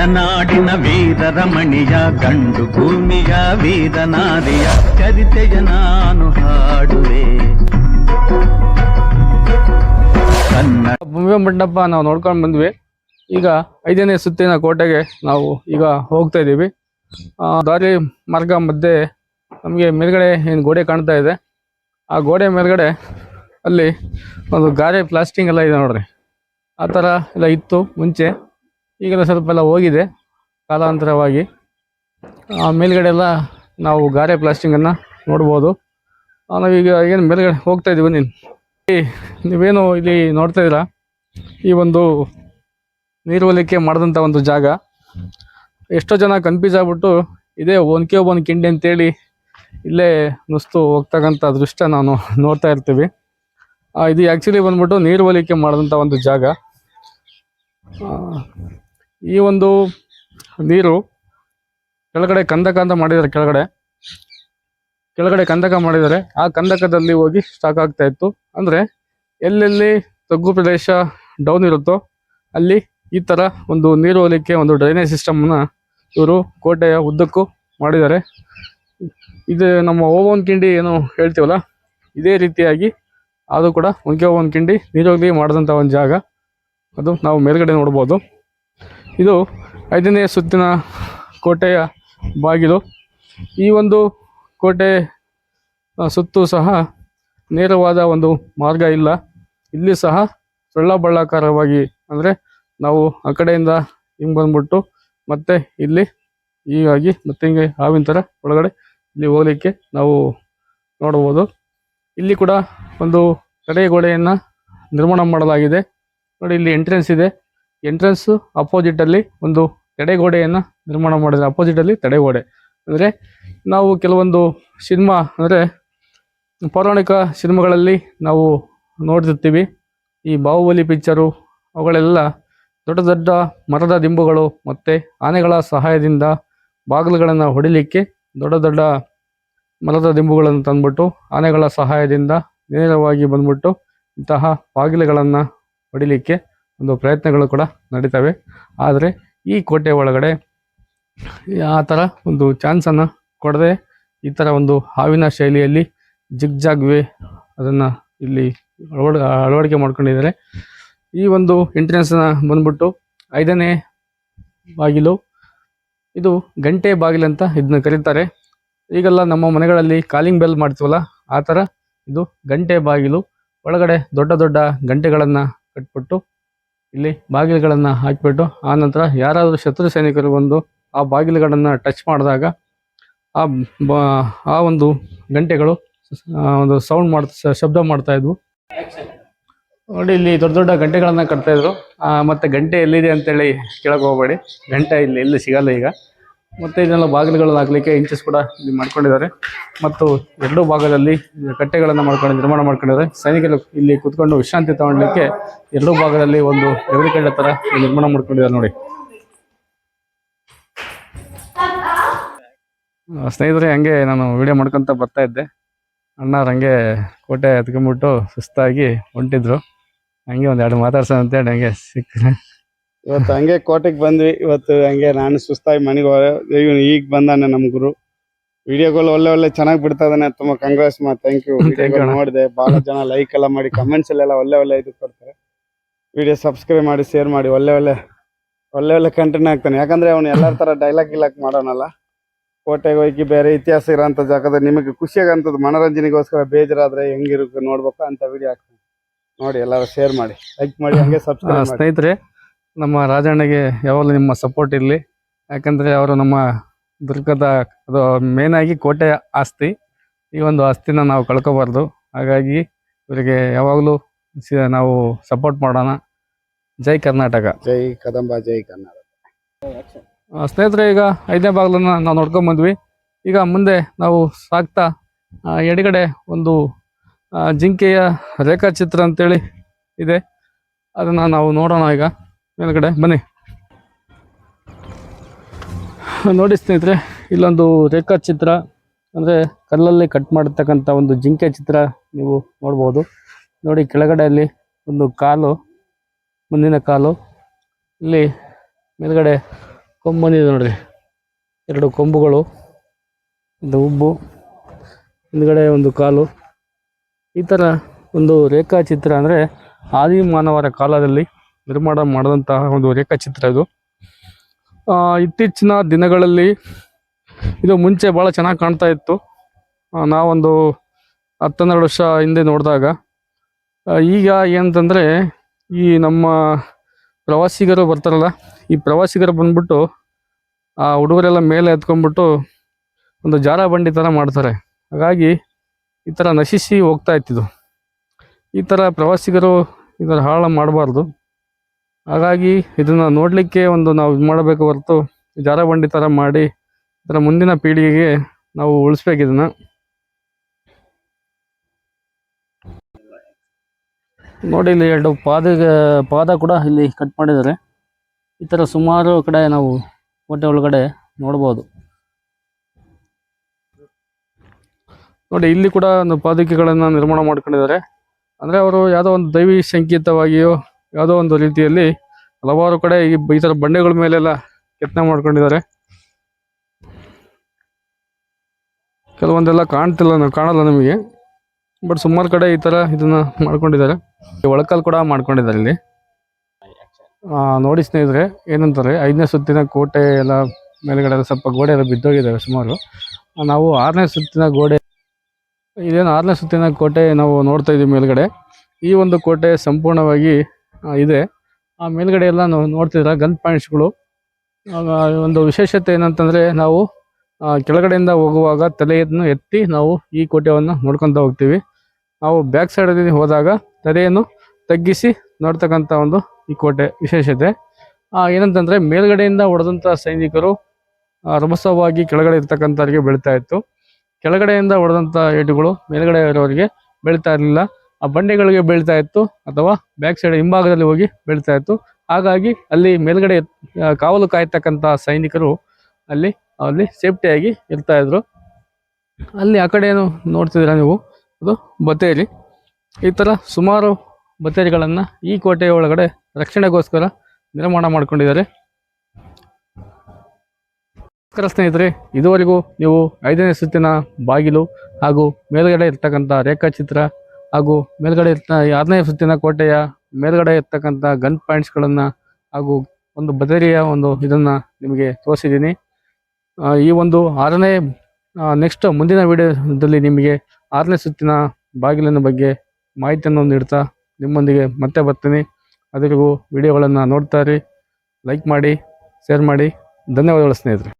ಗಡನಾಡಿನ ವೀರರಮಣಿಯ ಗಂಡು ಭೂಮಿಯ ವೀರನಾರಿಯ ಚರಿತೆಯ ನಾನು ಹಾಡುವೆ. ಬೊಂಬೆ ಮಂಟಪ ನಾವು ನೋಡ್ಕೊಂಡು ಬಂದ್ವಿ. ಈಗ ಐದನೇ ಸುತ್ತಿನ ಕೋಟೆಗೆ ನಾವು ಈಗ ಹೋಗ್ತಾ ಇದ್ದೀವಿ. ದಾರಿ ಮಾರ್ಗ ಮಧ್ಯೆ ನಮಗೆ ಮೇಲ್ಗಡೆ ಏನು ಗೋಡೆ ಕಾಣ್ತಾ ಇದೆ. ಆ ಗೋಡೆ ಮೇಲ್ಗಡೆ ಅಲ್ಲಿ ಒಂದು ಗಾರೆ ಪ್ಲಾಸ್ಟಿಂಗ್ ಎಲ್ಲ ಇದೆ ನೋಡ್ರಿ. ಆ ಥರ ಎಲ್ಲ ಇತ್ತು ಮುಂಚೆ. ಈಗೆಲ್ಲ ಸ್ವಲ್ಪ ಎಲ್ಲ ಹೋಗಿದೆ ಕಾಲಾಂತರವಾಗಿ. ಮೇಲ್ಗಡೆ ಎಲ್ಲ ನಾವು ಗಾರೆ ಪ್ಲಾಸ್ಟಿಂಗನ್ನು ನೋಡ್ಬೋದು. ನಾವೀಗ ಏನು ಮೇಲ್ಗಡೆ ಹೋಗ್ತಾ ಇದ್ದೀವಿ ನೀನು ನೀವೇನು ಇಲ್ಲಿ ನೋಡ್ತಾ ಇದ್ದೀರಾ? ಈ ಒಂದು ನೀರು ಹೊಲಿಕೆ ಮಾಡಿದಂಥ ಒಂದು ಜಾಗ. ಎಷ್ಟೋ ಜನ ಕನ್ಫ್ಯೂಸ್ ಆಗ್ಬಿಟ್ಟು ಇದೇ ಒನ್ಕೆ ಒನ್ ಕಿಂಡಿ ಅಂತೇಳಿ ಇಲ್ಲೇ ನುಸ್ತು ಹೋಗ್ತಕ್ಕಂಥ ದೃಶ್ಯ ನಾವು ನೋಡ್ತಾ ಇರ್ತೀವಿ. ಇದು ಆ್ಯಕ್ಚುಲಿ ಬಂದ್ಬಿಟ್ಟು ನೀರು ಹೊಲಿಕೆ ಮಾಡಿದಂಥ ಒಂದು ಜಾಗ. ಈ ಒಂದು ನೀರು ಕೆಳಗಡೆ ಕಂದಕ ಅಂತ ಮಾಡಿದ್ದಾರೆ ಕೆಳಗಡೆ. ಕೆಳಗಡೆ ಕಂದಕ ಮಾಡಿದ್ದಾರೆ. ಆ ಕಂದಕದಲ್ಲಿ ಹೋಗಿ ಸ್ಟಾಕ್ ಆಗ್ತಾ ಇತ್ತು. ಅಂದ್ರೆ ಎಲ್ಲೆಲ್ಲಿ ತಗ್ಗು ಪ್ರದೇಶ ಡೌನ್ ಇರುತ್ತೋ ಅಲ್ಲಿ ಈ ತರ ಒಂದು ನೀರು ಹೋಲಿಕೆ, ಒಂದು ಡ್ರೈನೇಜ್ ಸಿಸ್ಟಮ್ನ ಇವರು ಕೋಟೆಯ ಉದ್ದಕ್ಕೂ ಮಾಡಿದ್ದಾರೆ. ಇದು ನಮ್ಮ ಓವನ್ ಕಿಂಡಿ ಏನು ಹೇಳ್ತೀವಲ್ಲ, ಇದೇ ರೀತಿಯಾಗಿ ಅದು ಕೂಡ ಒಂಕೆ ಓವನ್ ಕಿಂಡಿ ಹೋಗಲಿ ಮಾಡಿದಂಥ ಒಂದು ಜಾಗ. ಅದು ನಾವು ಮೇಲ್ಗಡೆ ನೋಡ್ಬೋದು. ಇದು ಐದನೇ ಸುತ್ತಿನ ಕೋಟೆಯ ಬಾಗಿಲು. ಈ ಒಂದು ಕೋಟೆ ಸುತ್ತು ಸಹ ನೇರವಾದ ಒಂದು ಮಾರ್ಗ ಇಲ್ಲ. ಇಲ್ಲಿ ಸಹ ಸೊಳ್ಳಬಳ್ಳಾಕಾರವಾಗಿ ಅಂದರೆ ನಾವು ಆ ಕಡೆಯಿಂದ ಹಿಂಗೆ ಬಂದ್ಬಿಟ್ಟು ಮತ್ತೆ ಇಲ್ಲಿ ಹೀಗಾಗಿ ಮತ್ತೆ ಹಿಂಗೆ ಹಾವಿನ ಥರ ಒಳಗಡೆ ಇಲ್ಲಿ ಹೋಗಲಿಕ್ಕೆ ನಾವು ನೋಡ್ಬೋದು. ಇಲ್ಲಿ ಕೂಡ ಒಂದು ತಡೆಗೋಡೆಯನ್ನು ನಿರ್ಮಾಣ ಮಾಡಲಾಗಿದೆ. ನೋಡಿ, ಇಲ್ಲಿ ಎಂಟ್ರೆನ್ಸ್ ಇದೆ. ಎಂಟ್ರೆನ್ಸ್ ಅಪೋಸಿಟ್ ಅಲ್ಲಿ ಒಂದು ತಡೆಗೋಡೆಯನ್ನು ನಿರ್ಮಾಣ ಮಾಡಿದ್ರೆ. ಅಪೋಸಿಟ್ ಅಲ್ಲಿ ತಡೆಗೋಡೆ. ಅಂದರೆ ನಾವು ಕೆಲವೊಂದು ಸಿನಿಮಾ ಅಂದರೆ ಪೌರಾಣಿಕ ಸಿನಿಮಾಗಳಲ್ಲಿ ನಾವು ನೋಡ್ತಿರ್ತೀವಿ. ಈ ಬಾಹುಬಲಿ ಪಿಕ್ಚರು ಅವುಗಳೆಲ್ಲ ದೊಡ್ಡ ದೊಡ್ಡ ಮರದ ದಿಂಬುಗಳು ಮತ್ತು ಆನೆಗಳ ಸಹಾಯದಿಂದ ಬಾಗಿಲುಗಳನ್ನು ಹೊಡಿಲಿಕ್ಕೆ ದೊಡ್ಡ ದೊಡ್ಡ ಮರದ ದಿಂಬುಗಳನ್ನು ತಂದ್ಬಿಟ್ಟು ಆನೆಗಳ ಸಹಾಯದಿಂದ ನೇರವಾಗಿ ಬಂದ್ಬಿಟ್ಟು ಇಂತಹ ಬಾಗಿಲುಗಳನ್ನು ಹೊಡಿಲಿಕ್ಕೆ ಒಂದು ಪ್ರಯತ್ನಗಳು ಕೂಡ ನಡೀತವೆ. ಆದರೆ ಈ ಕೋಟೆ ಒಳಗಡೆ ಆ ಥರ ಒಂದು ಚಾನ್ಸನ್ನು ಕೊಡದೆ ಈ ಥರ ಒಂದು ಹಾವಿನ ಶೈಲಿಯಲ್ಲಿ ಜಿಗ್ ಜಾಗ್ವೆ ಅದನ್ನು ಇಲ್ಲಿ ಅಳವಡ, ಅಳವಡಿಕೆ ಮಾಡ್ಕೊಂಡಿದ್ದಾರೆ. ಈ ಒಂದು ಎಂಟ್ರೆನ್ಸ್ನ ಬಂದ್ಬಿಟ್ಟು ಐದನೇ ಬಾಗಿಲು. ಇದು ಗಂಟೆ ಬಾಗಿಲು ಅಂತ ಇದನ್ನ ಕರೀತಾರೆ. ಈಗೆಲ್ಲ ನಮ್ಮ ಮನೆಗಳಲ್ಲಿ ಕಾಲಿಂಗ್ ಬೆಲ್ ಮಾಡ್ತೀವಲ್ಲ, ಆ ಥರ ಇದು ಗಂಟೆ ಬಾಗಿಲು. ಒಳಗಡೆ ದೊಡ್ಡ ದೊಡ್ಡ ಗಂಟೆಗಳನ್ನು ಕಟ್ಬಿಟ್ಟು ಇಲ್ಲಿ ಬಾಗಿಲುಗಳನ್ನು ಹಾಕಿಬಿಟ್ಟು, ಆ ನಂತರ ಯಾರಾದರೂ ಶತ್ರು ಸೈನಿಕರು ಬಂದು ಆ ಬಾಗಿಲುಗಳನ್ನು ಟಚ್ ಮಾಡಿದಾಗ ಆ ಬ, ಆ ಒಂದು ಗಂಟೆಗಳು ಒಂದು ಸೌಂಡ್ ಮಾಡ್ತಾ ಶಬ್ದ ಮಾಡ್ತಾ ಇದ್ವು. ನೋಡಿ, ಇಲ್ಲಿ ದೊಡ್ಡ ದೊಡ್ಡ ಗಂಟೆಗಳನ್ನ ಕಟ್ತಾ ಇದ್ರು. ಮತ್ತೆ ಗಂಟೆ ಎಲ್ಲಿದೆ ಅಂತೇಳಿ ಕೇಳಕ್ ಹೋಗಬೇಡಿ. ಗಂಟೆ ಇಲ್ಲಿ, ಎಲ್ಲಿ ಸಿಗಲ್ಲ ಈಗ. ಮತ್ತೆ ಇದನ್ನೆಲ್ಲ ಬಾಗಿಲುಗಳನ್ನು ಹಾಕಲಿಕ್ಕೆ ಇಂಚಸ್ ಕೂಡ ಇಲ್ಲಿ ಮಾಡ್ಕೊಂಡಿದ್ದಾರೆ. ಮತ್ತು ಎರಡು ಭಾಗದಲ್ಲಿ ಕಟ್ಟೆಗಳನ್ನು ಮಾಡ್ಕೊಂಡು, ನಿರ್ಮಾಣ ಮಾಡ್ಕೊಂಡಿದ್ದಾರೆ. ಸೈನಿಕರು ಇಲ್ಲಿ ಕುತ್ಕೊಂಡು ವಿಶ್ರಾಂತಿ ತಗೊಳ್ಲಿಕ್ಕೆ ಎರಡು ಭಾಗದಲ್ಲಿ ಒಂದು ಎದುರುಕಡ್ಡೆ ತರ ನಿರ್ಮಾಣ ಮಾಡ್ಕೊಂಡಿದ್ದಾರೆ ನೋಡಿ. ಸ್ನೇಹಿತರೆ, ಹಂಗೆ ನಾನು ವಿಡಿಯೋ ಮಾಡ್ಕೊಂತ ಬರ್ತಾ ಇದ್ದೆ. ಅಣ್ಣವ್ರು ಹಂಗೆ ಕೋಟೆ ಹತ್ಕೊಂಡ್ಬಿಟ್ಟು ಸುಸ್ತಾಗಿ ಹೊಂಟಿದ್ರು. ಹಂಗೆ ಒಂದು ಎರಡು ಮಾತಾಡ್ಸೋಣ ಅಂತೇಳಿ ಹಂಗೆ ಸಿಕ್ಕ ಇವತ್ತು ಹಂಗೆ ಕೋಟೆಗೆ ಬಂದ್ವಿ. ಇವತ್ತು ಹಂಗೆ ನಾನು ಸುಸ್ತಾಗಿ ಮನೆಗೆ ಇವನು ಈಗ ಬಂದಾನೆ ನಮ್ ಗುರು. ವಿಡಿಯೋಗಳು ಒಳ್ಳೆ ಒಳ್ಳೆ ಚೆನ್ನಾಗಿ ಬಿಡ್ತಾ ಇದಾನೆ ತುಂಬಾ ಕಂಗ್ರೆಸ್ ಮಾ. ಥ್ಯಾಂಕ್ ಯು ನೋಡಿದೆ. ಬಹಳ ಜನ ಲೈಕ್ ಎಲ್ಲ ಮಾಡಿ ಕಮೆಂಟ್ಸ್ ಎಲ್ಲ ಒಳ್ಳೆ ಒಳ್ಳೆ ಇದು ಕೊಡ್ತಾರೆ. ವಿಡಿಯೋ ಸಬ್ಸ್ಕ್ರೈಬ್ ಮಾಡಿ ಶೇರ್ ಮಾಡಿ. ಒಳ್ಳೆ ಒಳ್ಳೆ ಒಳ್ಳೆ ಒಳ್ಳೆ ಕಂಟೆಂಟ್ ಹಾಕ್ತಾನೆ ಯಾಕಂದ್ರೆ ಅವ್ನು ಎಲ್ಲರ ತರ ಡೈಲಾಗ್ ಗಿಲಾಕ್ ಮಾಡೋನಲ್ಲ. ಕೋಟೆಗೆ ಹೋಗಿ ಬೇರೆ ಇತಿಹಾಸ ಇರೋಂಥ ಜಾಗದಲ್ಲಿ ನಿಮಗೆ ಖುಷಿಯಾಗಂಥದ್ದು ಮನೋರಂಜನೆಗೋಸ್ಕರ ಬೇಜಾರಾದ್ರೆ ಹೆಂಗಿರುತ್ತೆ ನೋಡ್ಬೇಕು ಅಂತ ವಿಡಿಯೋ ಹಾಕ್ತಾನೆ. ನೋಡಿ ಎಲ್ಲರೂ ಶೇರ್ ಮಾಡಿ. ಲೈಕ್ ಮಾಡಿ ಹಂಗೆ ಸಬ್ಸ್ಕ್ರೈಬ್ ಮಾಡಿ. ಸ್ನೇಹಿತರೆ ನಮ್ಮ ರಾಜಣ್ಣಗೆ ಯಾವಾಗಲೂ ನಿಮ್ಮ ಸಪೋರ್ಟ್ ಇರಲಿ. ಯಾಕಂದರೆ ಅವರು ನಮ್ಮ ದುರ್ಗದ ಅದು ಮೇನ್ ಆಗಿ ಕೋಟೆ ಆಸ್ತಿ. ಈ ಒಂದು ಆಸ್ತಿನ ನಾವು ಕಳ್ಕೋಬಾರ್ದು. ಹಾಗಾಗಿ ಇವರಿಗೆ ಯಾವಾಗಲೂ ನಾವು ಸಪೋರ್ಟ್ ಮಾಡೋಣ. ಜೈ ಕರ್ನಾಟಕ. ಜೈ ಕದಂಬ ಜೈ ಕರ್ನಾಟಕ ಸ್ನೇಹಿತರೆ ಈಗ ಐದನೇ ಭಾಗಲನ್ನು ನಾವು ನೋಡ್ಕೊಂಬಂದ್ವಿ ಈಗ ಮುಂದೆ ನಾವು ಸಾಕ್ತಾ ಎಡಗಡೆ ಒಂದು ಜಿಂಕೆಯ ರೇಖಾಚಿತ್ರ ಅಂತೇಳಿ ಇದೆ. ಅದನ್ನು ನಾವು ನೋಡೋಣ ಈಗ. ಮೇಲ್ಗಡೆ, ಬನ್ನಿ. ನೋಡಿ ಸ್ನೇಹಿತರೆ, ಇಲ್ಲೊಂದು ರೇಖಾಚಿತ್ರ ಅಂದರೆ ಕಲ್ಲಲ್ಲಿ ಕಟ್ ಮಾಡಿರ್ತಕ್ಕಂಥ ಒಂದು ಜಿಂಕೆ ಚಿತ್ರ ನೀವು ನೋಡ್ಬೋದು. ನೋಡಿ ಕೆಳಗಡೆ ಅಲ್ಲಿ ಒಂದು ಕಾಲು, ಮುಂದಿನ ಕಾಲು. ಇಲ್ಲಿ ಮೇಲ್ಗಡೆ ಕೊಂಬು ಬಂದಿದೆ ನೋಡ್ರಿ. ಎರಡು ಕೊಂಬುಗಳು, ಒಂದು ಉಬ್ಬು, ಹಿಂದ್ಗಡೆ ಒಂದು ಕಾಲು. ಈ ಥರ ಒಂದು ರೇಖಾಚಿತ್ರ ಅಂದರೆ ಆದಿ ಮಾನವರ ಕಾಲದಲ್ಲಿ ನಿರ್ಮಾಣ ಮಾಡಿದಂತಹ ಒಂದು ರೇಖಾಚಿತ್ರ ಇದು. ಇತ್ತೀಚಿನ ದಿನಗಳಲ್ಲಿ ಇದು ಮುಂಚೆ ಭಾಳ ಚೆನ್ನಾಗಿ ಕಾಣ್ತಾ ಇತ್ತು. ನಾವೊಂದು ಹತ್ತನ್ನೆರಡು ವರ್ಷ ಹಿಂದೆ ನೋಡಿದಾಗ ಈಗ ಏನಂತಂದರೆ ಈ ನಮ್ಮ ಪ್ರವಾಸಿಗರು ಬರ್ತಾರಲ್ಲ, ಈ ಪ್ರವಾಸಿಗರು ಬಂದ್ಬಿಟ್ಟು, ಆ, ಹುಡುಗರೆಲ್ಲ ಮೇಲೆ ಎತ್ಕೊಂಡ್ಬಿಟ್ಟು ಒಂದು ಜಾರ ಬಂಡಿ ಥರ ಮಾಡ್ತಾರೆ. ಹಾಗಾಗಿ ಈ ಥರ ನಶಿಸಿ ಹೋಗ್ತಾ ಇತ್ತಿದು ಈ ಥರ ಪ್ರವಾಸಿಗರು ಇದರ ಹಾಳು ಮಾಡಬಾರ್ದು. ಹಾಗಾಗಿ ಇದನ್ನು ನೋಡಲಿಕ್ಕೆ ಒಂದು ನಾವು ಇದು ಮಾಡಬೇಕು ಹೊರತು ಜಾರಬಂಡಿ ತರ ಮಾಡಿ ಇದರ ಮುಂದಿನ ಪೀಳಿಗೆಗೆ ನಾವು ಉಳಿಸ್ಬೇಕು ಇದನ್ನ. ನೋಡಿ ಇಲ್ಲಿ ಎರಡು ಪಾದ ಪಾದ ಕೂಡ ಇಲ್ಲಿ ಕಟ್ ಮಾಡಿದ್ದಾರೆ. ಈ ಥರ ಸುಮಾರು ಕಡೆ ನಾವು ಕೋಟೆ ಒಳಗಡೆ ನೋಡ್ಬೋದು. ನೋಡಿ ಇಲ್ಲಿ ಕೂಡ ಒಂದು ಪಾದುಕೆಗಳನ್ನು ನಿರ್ಮಾಣ ಮಾಡ್ಕೊಂಡಿದ್ದಾರೆ. ಅಂದರೆ ಅವರು ಯಾವುದೋ ಒಂದು ದೈವಿ ಸಂಕೇತವಾಗಿಯೋ ಯಾವುದೋ ಒಂದು ರೀತಿಯಲ್ಲಿ ಹಲವಾರು ಕಡೆ ಈ ಈ ಬಂಡೆಗಳ ಮೇಲೆಲ್ಲ ಕೆತ್ತನೆ ಮಾಡ್ಕೊಂಡಿದ್ದಾರೆ. ಕೆಲವೊಂದೆಲ್ಲ ಕಾಣ್ತಿಲ್ಲ ಕಾಣಲ್ಲ ನಮಗೆ. ಬಟ್ ಸುಮಾರು ಕಡೆ ಈ ಥರ ಇದನ್ನ ಮಾಡ್ಕೊಂಡಿದ್ದಾರೆ. ಒಳಕಲ್ ಕೂಡ ಮಾಡ್ಕೊಂಡಿದ್ದಾರೆ ಇಲ್ಲಿ. ನೋಡಿ ಸ್ನೇಹಿತರೆ, ಏನಂತಾರೆ, ಐದನೇ ಸುತ್ತಿನ ಕೋಟೆ ಎಲ್ಲ ಮೇಲ್ಗಡೆ ಎಲ್ಲ ಸ್ವಲ್ಪ ಗೋಡೆ ಎಲ್ಲ ಬಿದ್ದೋಗಿದ್ದಾವೆ ಸುಮಾರು. ನಾವು ಆರನೇ ಸುತ್ತಿನ ಗೋಡೆ, ಇದೇನು ಆರನೇ ಸುತ್ತಿನ ಕೋಟೆ ನಾವು ನೋಡ್ತಾ ಇದೀವಿ ಮೇಲ್ಗಡೆ. ಈ ಒಂದು ಕೋಟೆ ಸಂಪೂರ್ಣವಾಗಿ ಇದೆ. ಆ, ಮೇಲ್ಗಡೆ ಎಲ್ಲ ನಾವು ನೋಡ್ತಿದ್ರೆ ಗನ್ ಪಾಯಿಂಟ್ಸ್ಗಳು. ಒಂದು ವಿಶೇಷತೆ ಏನಂತಂದ್ರೆ ನಾವು ಕೆಳಗಡೆಯಿಂದ ಹೋಗುವಾಗ ತಲೆಯನ್ನು ಎತ್ತಿ ನಾವು ಈ ಕೋಟೆಯನ್ನು ನೋಡ್ಕೊಂತ ಹೋಗ್ತೀವಿ. ನಾವು ಬ್ಯಾಕ್ ಸೈಡಲ್ಲಿ ಹೋದಾಗ ತಲೆಯನ್ನು ತಗ್ಗಿಸಿ ನೋಡ್ತಕ್ಕಂಥ ಒಂದು ಈ ಕೋಟೆ ವಿಶೇಷತೆ. ಏನಂತಂದರೆ ಮೇಲ್ಗಡೆಯಿಂದ ಹೊಡೆದಂಥ ಸೈನಿಕರು ರಭಸವಾಗಿ ಕೆಳಗಡೆ ಇರ್ತಕ್ಕಂಥವ್ರಿಗೆ ಬೆಳೀತಾ ಇತ್ತು. ಕೆಳಗಡೆಯಿಂದ ಹೊಡೆದಂಥ ಏಟುಗಳು ಮೇಲ್ಗಡೆ ಇರೋರಿಗೆ ಬೆಳೀತಾ ಇರಲಿಲ್ಲ. ಆ ಬಂಡೆಗಳಿಗೆ ಬೀಳ್ತಾ ಇತ್ತು ಅಥವಾ ಬ್ಯಾಕ್ ಸೈಡ್ ಹಿಂಭಾಗದಲ್ಲಿ ಹೋಗಿ ಬೀಳ್ತಾ ಇತ್ತು. ಹಾಗಾಗಿ ಅಲ್ಲಿ ಮೇಲ್ಗಡೆ ಕಾವಲು ಕಾಯ್ತಕ್ಕಂಥ ಸೈನಿಕರು ಅಲ್ಲಿ ಅಲ್ಲಿ ಸೇಫ್ಟಿಯಾಗಿ ಇರ್ತಾ ಇದ್ರು. ಅಲ್ಲಿ ಆ ಕಡೆ ಏನು ನೋಡ್ತಿದ್ದೀರಾ ನೀವು? ಅದು ಬತ್ತೇರಿ. ಈ ಥರ ಸುಮಾರು ಬತ್ತೇರಿಗಳನ್ನು ಈ ಕೋಟೆಯ ಒಳಗಡೆ ರಕ್ಷಣೆಗೋಸ್ಕರ ನಿರ್ಮಾಣ ಮಾಡ್ಕೊಂಡಿದ್ದಾರೆ. ನಮಸ್ಕಾರ ಸ್ನೇಹಿತರೆ, ಇದುವರೆಗೂ ನೀವು ಐದನೇ ಸುತ್ತಿನ ಬಾಗಿಲು ಹಾಗೂ ಮೇಲ್ಗಡೆ ಇರ್ತಕ್ಕಂಥ ರೇಖಾಚಿತ್ರ ಹಾಗೂ ಮೇಲ್ಗಡೆ ಇರ್ತ ಆರನೇ ಸುತ್ತಿನ ಕೋಟೆಯ ಮೇಲ್ಗಡೆ ಇರ್ತಕ್ಕಂಥ ಗನ್ ಪಾಯಿಂಟ್ಸ್ಗಳನ್ನು ಹಾಗೂ ಒಂದು ಬದರಿಯ ಒಂದು ಇದನ್ನು ನಿಮಗೆ ತೋರಿಸಿದ್ದೀನಿ ಈ ಒಂದು ಆರನೇ ನೆಕ್ಸ್ಟ್ ಮುಂದಿನ ವಿಡಿಯೋದಲ್ಲಿ ನಿಮಗೆ ಆರನೇ ಸುತ್ತಿನ ಬಾಗಿಲಿನ ಬಗ್ಗೆ ಮಾಹಿತಿಯನ್ನು ನೀಡ್ತಾ ನಿಮ್ಮೊಂದಿಗೆ ಮತ್ತೆ ಬರ್ತೀನಿ. ಅದರಿಗೂ ವಿಡಿಯೋಗಳನ್ನು ನೋಡ್ತಾ ಲೈಕ್ ಮಾಡಿ ಶೇರ್ ಮಾಡಿ. ಧನ್ಯವಾದಗಳು ಸ್ನೇಹಿತರೆ.